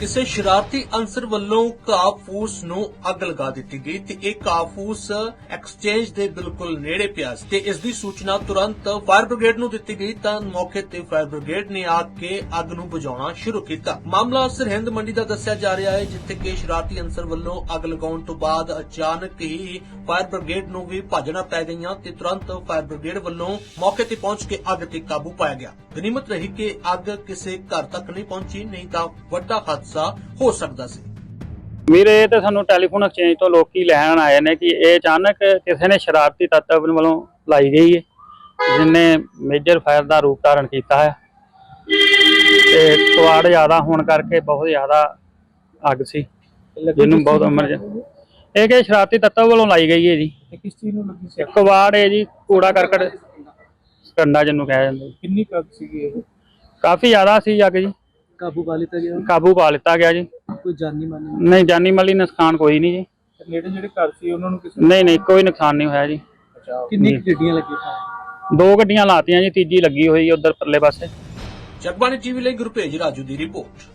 ਕਿਸੇ ਸ਼ਰਾਰਤੀ ਅਨਸਰ ਵੱਲੋਂ ਕਾਫੂਸ ਨੂੰ ਅੱਗ ਲਗਾ ਦਿੱਤੀ ਗਈ ਤੇ ਇਹ ਕਾਫੂਸ ਐਕਸਚੇਂਜ ਦੇ ਬਿਲਕੁਲ ਨੇੜੇ ਪਿਆ ਸੀ ਤੇ ਇਸ ਦੀ ਸੂਚਨਾ ਤੁਰੰਤ ਫਾਇਰ ਬ੍ਰਿਗੇਡ ਨੂੰ ਦਿੱਤੀ ਗਈ ਤਾਂ ਮੌਕੇ ਤੇ ਫਾਇਰ ਬ੍ਰਿਗੇਡ ਨੇ ਆ ਕੇ ਅੱਗ ਨੂੰ ਬੁਝਾਉਣਾ ਸ਼ੁਰੂ ਕੀਤਾ। ਮਾਮਲਾ ਸਰਹਿੰਦ ਮੰਡੀ ਦਾ ਦੱਸਿਆ ਜਾ ਰਿਹਾ ਹੈ, ਜਿੱਥੇ ਕਿ ਸ਼ਰਾਰਤੀ ਅਨਸਰ ਵੱਲੋਂ ਅੱਗ ਲਗਾਉਣ ਤੋਂ ਬਾਅਦ ਅਚਾਨਕ ਹੀ ਫਾਇਰ ਬ੍ਰਿਗੇਡ ਨੂੰ ਵੀ ਭਾਜਣਾ ਪੈ ਗਈਆਂ ਤੇ ਤੁਰੰਤ ਫਾਇਰ ਬ੍ਰਿਗੇਡ ਵੱਲੋਂ ਮੌਕੇ ਤੇ ਪਹੁੰਚ ਕੇ ਅੱਗ ਤੇ ਕਾਬੂ ਪਾਇਆ ਗਿਆ। ਗਨੀਮਤ ਰਹੀ ਕਿ ਅੱਗ ਕਿਸੇ ਘਰ ਤੱਕ ਨਹੀਂ ਪਹੁੰਚੀ, ਨਹੀਂ ਤਾਂ ਵੱਡਾ ਹਾਦਸਾ ਹੋ ਸਕਦਾ ਸੀ। ਇਹ ਤੇ ਸਾਨੂੰ ਟੈਲੀਫੋਨ ਐਕਸਚੇਂਜ ਤੋਂ ਲੋਕੀ ਲੈਣ ਆਏ ਨੇ ਕਿ ਇਹ ਅਚਾਨਕ ਕਿਸੇ ਨੇ ਸ਼ਰਾਰਤੀ ਤੱਤ ਵੱਲੋਂ ਲਾਈ ਗਈ ਹੈ ਜਿਨੇ ਮੇਜਰ ਫਾਇਰ ਦਾ ਰੂਪ ਧਾਰਨ ਕੀਤਾ ਹੈ। ਤੇ ਕਵਾੜ ਜ਼ਿਆਦਾ ਹੋਣ ਕਰਕੇ ਬਹੁਤ ਜ਼ਿਆਦਾ ਅੱਗ ਸੀ ਜਿਹਨੂੰ ਬਹੁਤ ਅਮਰ ਇਹ ਕਿ ਸ਼ਰਾਰਤੀ ਤੱਤਾਂ ਵੱਲੋਂ ਲਾਈ ਗਈ ਹੈ ਜੀ। ਕਿਸ ਚੀਜ਼ ਨੂੰ ਲੱਗੀ ਸੀ? ਕਵਾੜ ਹੈ ਜੀ ਕੂੜਾ ਕਰਕਟ। ਕੰਡਾ ਜਿਹਨੂੰ ਕਿਹਾ ਜਾਂਦਾ। ਕਿੰਨੀ ਕੱਪ ਸੀਗੀ ਇਹ? ਕਾਫੀ ਜ਼ਿਆਦਾ ਸੀ ਅੱਗ ਜੀ। ਕਾਬੂ ਪਾ ਲਿੱਤਾ ਗਿਆ? ਕਾਬੂ ਪਾ ਲਿੱਤਾ ਗਿਆ ਜੀ। ਕੋਈ ਜਾਨੀ ਮਾਨੀ ਨਹੀਂ? ਜਾਨੀ ਮਾਲੀ ਨੁਕਸਾਨ ਕੋਈ ਨਹੀਂ ਜੀ। ਨੇੜੇ ਜਿਹੜੇ ਘਰ ਸੀ ਉਹਨਾਂ ਨੂੰ ਕਿਸੇ ਨਹੀਂ ਨਹੀਂ ਕੋਈ ਨੁਕਸਾਨ ਨਹੀਂ ਹੋਇਆ ਜੀ। ਕਿੰਨੀ ਗੱਡੀਆਂ ਲੱਗੀਆਂ ਦੋ ਗੱਡੀਆਂ ਲਾਤੀਆਂ ਜੀ ਤੀਜੀ ਲੱਗੀ ਹੋਈ ਉਧਰ ਪਰਲੇ ਪਾਸੇ। ਜਗਬਾਣੀ ਟੀਵੀ ਲਈ ਗੁਰਪੇਜ ਰਾਜੂ ਦੀ ਰਿਪੋਰਟ।